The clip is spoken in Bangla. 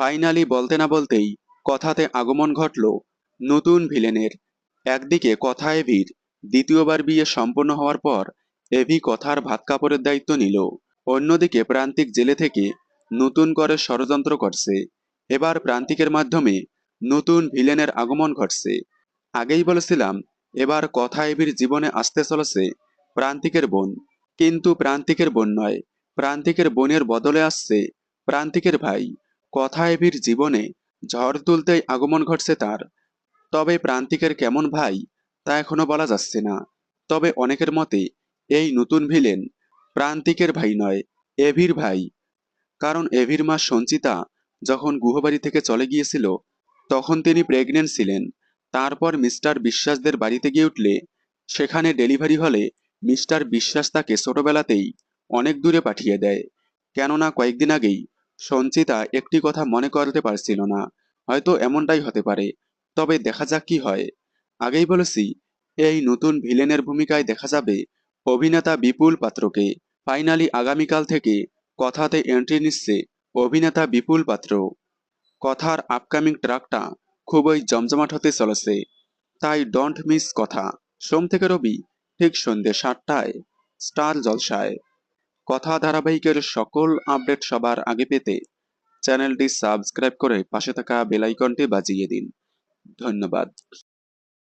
ফাইনালি বলতে না বলতেই কথাতে আগমন ঘটল নতুন ভিলেনের। একদিকে কথা এভির দ্বিতীয়বার বিয়ে সম্পন্ন হওয়ার পর এভি কথার ভাত কাপড়ের দায়িত্ব নিল। অন্যদিকে প্রান্তিক জেলে থেকে নতুন করে ষড়যন্ত্র করছে। এবার প্রান্তিকের মাধ্যমে নতুন ভিলেনের আগমন ঘটছে। আগেই বলেছিলাম, এবার কথা এভির জীবনে আসতে চলেছে প্রান্তিকের বোন। কিন্তু প্রান্তিকের বোন নয়, প্রান্তিকের বোনের বদলে আসছে প্রান্তিকের ভাই। কথা এভির জীবনে ঝড় তুলতেই আগমন ঘটছে তার। তবে প্রান্তিকের কেমন ভাই, তা এখনও বলা যাচ্ছে না। তবে অনেকের মতে, এই নতুন ভিলেন প্রান্তিকের ভাই নয়, এভির ভাই। কারণ এভির মা সঞ্চিতা যখন গুহবাড়ি থেকে চলে গিয়েছিল, তখন তিনি প্রেগনেন্ট ছিলেন। তারপর মিস্টার বিশ্বাসদের বাড়িতে গিয়ে উঠলে, সেখানে ডেলিভারি হলে মিস্টার বিশ্বাস তাকে ছোটবেলাতেই অনেক দূরে পাঠিয়ে দেয়। কেননা কয়েকদিন আগেই সঞ্চিতা একটি কথা মনে করতে পারছিল না। হয়তো এমনটাই হতে পারে। তবে দেখা যাক কি হয়। আগেই বলেছি, এই নতুন ভিলেনের ভূমিকায় দেখা যাবে অভিনেতা বিপুল পাত্রকে। ফাইনালি আগামীকাল থেকে কথাতে এন্ট্রি নিচ্ছে অভিনেতা বিপুল পাত্র। কথার আপকামিং ট্রাকটা খুবই জমজমাট হতে চলেছে। তাই ডোন্ট মিস কথা। সোম থেকে রবি ঠিক সন্ধ্যে সাতটায়, স্টার জলসায়। কথা ধারাবাহিকের সকল আপডেট সবার আগে পেতে চ্যানেলটি সাবস্ক্রাইব করে পাশে থাকা বেলাইকনটি বাজিয়ে দিন। ধন্যবাদ।